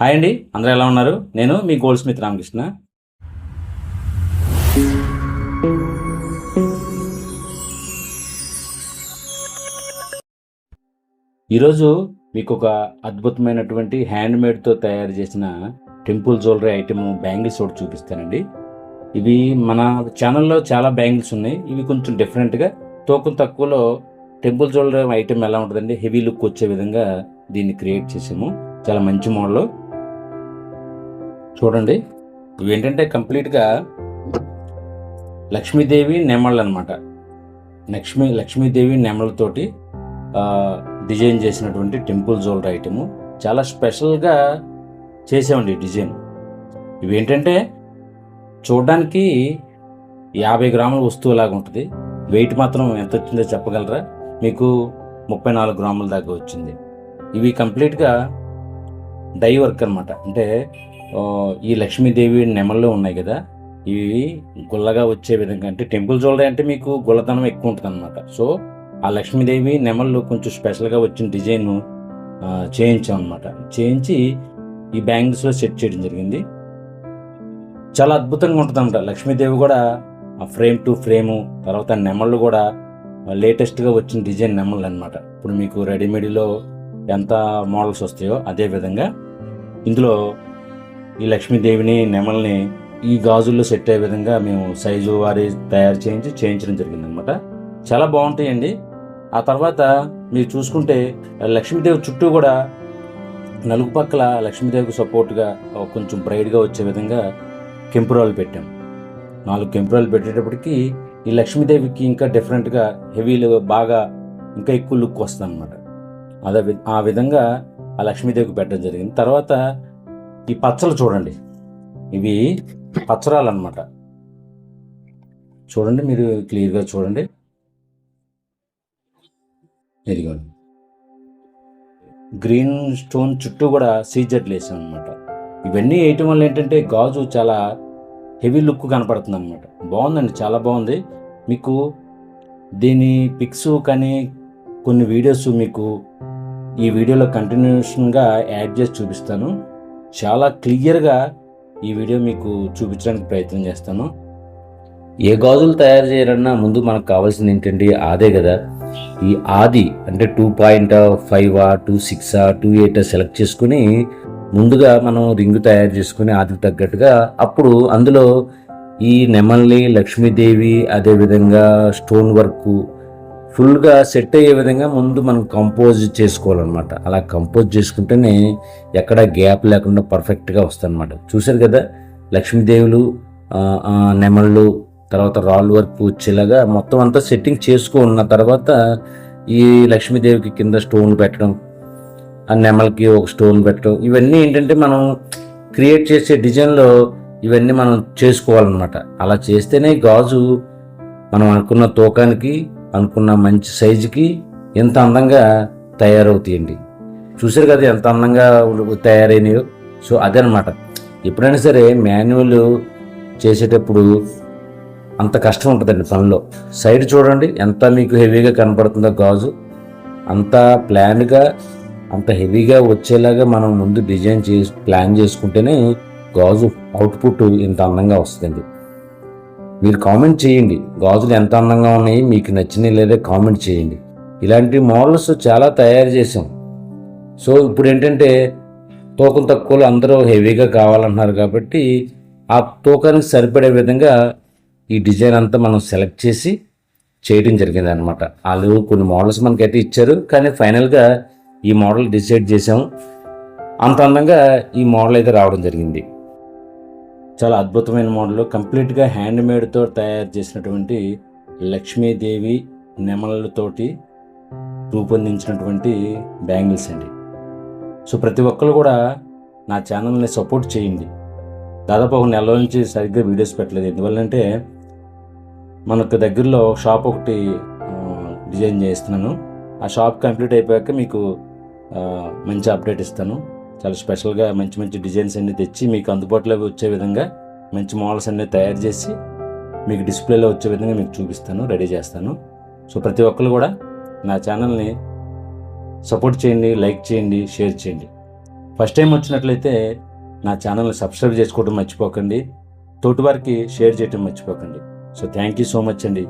Hi అండి అందరూ ఎలా ఉన్నారు? నేను మీ గోల్డ్ స్మిత్ రామకృష్ణ. ఈరోజు మీకు ఒక అద్భుతమైనటువంటి హ్యాండ్ మేడ్తో తయారు చేసిన టెంపుల్ జ్యువెలరీ ఐటమ్ బ్యాంగిల్స్ ఒకటి చూపిస్తానండి. ఇవి మన ఛానల్లో చాలా బ్యాంగిల్స్ ఉన్నాయి. ఇవి కొంచెం డిఫరెంట్గా తోకం తక్కువలో టెంపుల్ జ్యువెలరీ ఐటెం ఎలా ఉంటుందండి హెవీ లుక్ వచ్చే విధంగా దీన్ని క్రియేట్ చేసాము. చాలా మంచి మోడల్. చూడండి. ఇవి ఏంటంటే కంప్లీట్గా లక్ష్మీదేవి నెమళ్ళు అనమాట లక్ష్మీ లక్ష్మీదేవి నెమలతోటి డిజైన్ చేసినటువంటి టెంపుల్ జ్యువెలరీ ఐటము. చాలా స్పెషల్గా చేసామండి డిజైన్. ఇవి ఏంటంటే చూడడానికి యాభై గ్రాముల వస్తువులాగా ఉంటుంది. వెయిట్ మాత్రం ఎంత వచ్చిందో చెప్పగలరా? మీకు ముప్పై నాలుగు గ్రాముల దాకా వచ్చింది. ఇవి కంప్లీట్గా డై వర్క్ అనమాట అంటే ఈ లక్ష్మీదేవి నెమళ్ళు ఉన్నాయి కదా ఇవి గుల్లగా వచ్చే విధంగా అంటే టెంపుల్ జ్యువెలరీ అంటే మీకు గుల్లదనం ఎక్కువ ఉంటుంది అనమాట సో ఆ లక్ష్మీదేవి నెమళ్ళు కొంచెం స్పెషల్గా వచ్చిన డిజైన్ చేయించాం అనమాట చేయించి ఈ బ్యాంగిల్స్లో సెట్ చేయడం జరిగింది. చాలా అద్భుతంగా ఉంటుంది అనమాట లక్ష్మీదేవి కూడా ఫ్రేమ్ టు ఫ్రేము తర్వాత నెమళ్ళు కూడా లేటెస్ట్గా వచ్చిన డిజైన్ నెమళ్ళు అనమాట ఇప్పుడు మీకు రెడీమేడ్లో ఎంత మోడల్స్ వస్తాయో అదే విధంగా ఇందులో ఈ లక్ష్మీదేవిని నెమల్ని ఈ గాజుల్లో సెట్ అయ్యే విధంగా మేము సైజు వారి తయారు చేయించి చేయించడం జరిగిందనమాట. చాలా బాగుంటాయండి. ఆ తర్వాత మీరు చూసుకుంటే లక్ష్మీదేవి చుట్టూ కూడా నలుగు పక్కల లక్ష్మీదేవికి సపోర్ట్గా కొంచెం బ్రైట్గా వచ్చే విధంగా కెంపురాలు పెట్టాం. నాలుగు కెంపురాలు పెట్టేటప్పటికి ఈ లక్ష్మీదేవికి ఇంకా డిఫరెంట్గా హెవీలు బాగా ఇంకా ఎక్కువ లుక్ వస్తుంది అనమాట అదే వి- ఆ విధంగా ఆ లక్ష్మీదేవికి పెట్టడం జరిగింది. తర్వాత ఈ పచ్చలు చూడండి. ఇవి పచ్చరాలు అనమాట చూడండి మీరు క్లియర్గా చూడండి. ఇదిగోండి. గ్రీన్ స్టోన్ చుట్టూ కూడా సీజెట్లు వేసాం అనమాట ఇవన్నీ వేయటం వల్ల ఏంటంటే గాజు చాలా హెవీ లుక్ కనపడుతుంది అనమాట బాగుందండి చాలా బాగుంది. మీకు దీని పిక్స్ కానీ కొన్ని వీడియోస్ మీకు ఈ వీడియోలో కంటిన్యూషన్గా యాడ్ చేసి చూపిస్తాను. చాలా క్లియర్గా ఈ వీడియో మీకు చూపించడానికి ప్రయత్నం చేస్తాను. ఏ గాజులు తయారు చేయాలన్నా ముందు మనకు కావాల్సింది ఏంటంటే ఆదే కదా. ఈ ఆది అంటే టూ పాయింట్ ఫైవ్ ఆ టూ సిక్స్ ఆ టూ ఎయిట్ సెలెక్ట్ చేసుకుని ముందుగా మనం రింగ్ తయారు చేసుకుని ఆదికి తగ్గట్టుగా అప్పుడు అందులో ఈ నెమల్ని లక్ష్మీదేవి అదేవిధంగా స్టోన్ వర్క్ ఫుల్గా సెట్ అయ్యే విధంగా ముందు మనం కంపోజ్ చేసుకోవాలన్నమాట. అలా కంపోజ్ చేసుకుంటేనే ఎక్కడ గ్యాప్ లేకుండా పర్ఫెక్ట్గా వస్తాయన్నమాట. చూశారు కదా? లక్ష్మీదేవులు నెమళ్ళు తర్వాత రాళ్ళు వర్క్ వచ్చేలాగా మొత్తం అంతా సెట్టింగ్ చేసుకున్న తర్వాత ఈ లక్ష్మీదేవికి కింద స్టోన్ పెట్టడం ఆ నెమలకి ఒక స్టోన్ పెట్టడం ఇవన్నీ ఏంటంటే మనం క్రియేట్ చేసే డిజైన్లో ఇవన్నీ మనం చేసుకోవాలన్నమాట. అలా చేస్తేనే గాజు మనం అనుకున్న తూకానికి అనుకున్న మంచి సైజుకి ఎంత అందంగా తయారవుతాయండి. చూసారు కదా ఎంత అందంగా తయారైనయో? సో అదనమాట ఎప్పుడైనా సరే మాన్యువల్ చేసేటప్పుడు అంత కష్టం ఉంటుందండి పనిలో. సైడ్ చూడండి ఎంత మీకు హెవీగా కనపడుతుందో గాజు. అంత ప్లాన్గా అంత హెవీగా వచ్చేలాగా మనం ముందు డిజైన్ చేసి ప్లాన్ చేసుకుంటేనే గాజు అవుట్పుట్ ఇంత అందంగా వస్తుంది మీరు కామెంట్ చేయండి. గాజులు ఎంత అందంగా ఉన్నాయి మీకు నచ్చినాయి లేదా కామెంట్ చేయండి. ఇలాంటి మోడల్స్ చాలా తయారు చేసాం సో ఇప్పుడు ఏంటంటే తూకం తక్కువలో అందరూ హెవీగా కావాలంటున్నారు కాబట్టి ఆ తూకానికి సరిపడే విధంగా ఈ డిజైన్ అంతా మనం సెలెక్ట్ చేసి చేయడం జరిగింది అనమాట వాళ్ళు కొన్ని మోడల్స్ మనకైతే ఇచ్చారు కానీ ఫైనల్గా ఈ మోడల్ డిసైడ్ చేసాం అంత అందంగా ఈ మోడల్ అయితే రావడం జరిగింది. చాలా అద్భుతమైన మోడల్. కంప్లీట్గా హ్యాండ్ మేడ్తో తయారు చేసినటువంటి లక్ష్మీదేవి నెమలతోటి రూపొందించినటువంటి బ్యాంగిల్స్ అండి. సో ప్రతి ఒక్కరు కూడా నా ఛానల్ని సపోర్ట్ చేయండి. దాదాపు ఒక నెల నుంచి సరిగ్గా వీడియోస్ పెట్టలేదు. ఎందువల్లంటే మనకు దగ్గరలో షాప్ ఒకటి డిజైన్ చేస్తున్నాను. ఆ షాప్ కంప్లీట్ అయిపోయాక మీకు మంచి అప్డేట్ ఇస్తాను. చాలా స్పెషల్గా మంచి మంచి డిజైన్స్ అన్నీ తెచ్చి మీకు అందుబాటులోకి వచ్చే విధంగా మంచి మోడల్స్ అన్నీ తయారు చేసి మీకు డిస్ప్లేలో వచ్చే విధంగా మీకు చూపిస్తాను రెడీ చేస్తాను. సో ప్రతి ఒక్కరు కూడా నా ఛానల్ని సపోర్ట్ చేయండి లైక్ చేయండి షేర్ చేయండి. ఫస్ట్ టైం వచ్చినట్లయితే నా ఛానల్ని సబ్స్క్రైబ్ చేసుకోవడం మర్చిపోకండి తోటివారికి షేర్ చేయడం మర్చిపోకండి. So thank you so much అండి.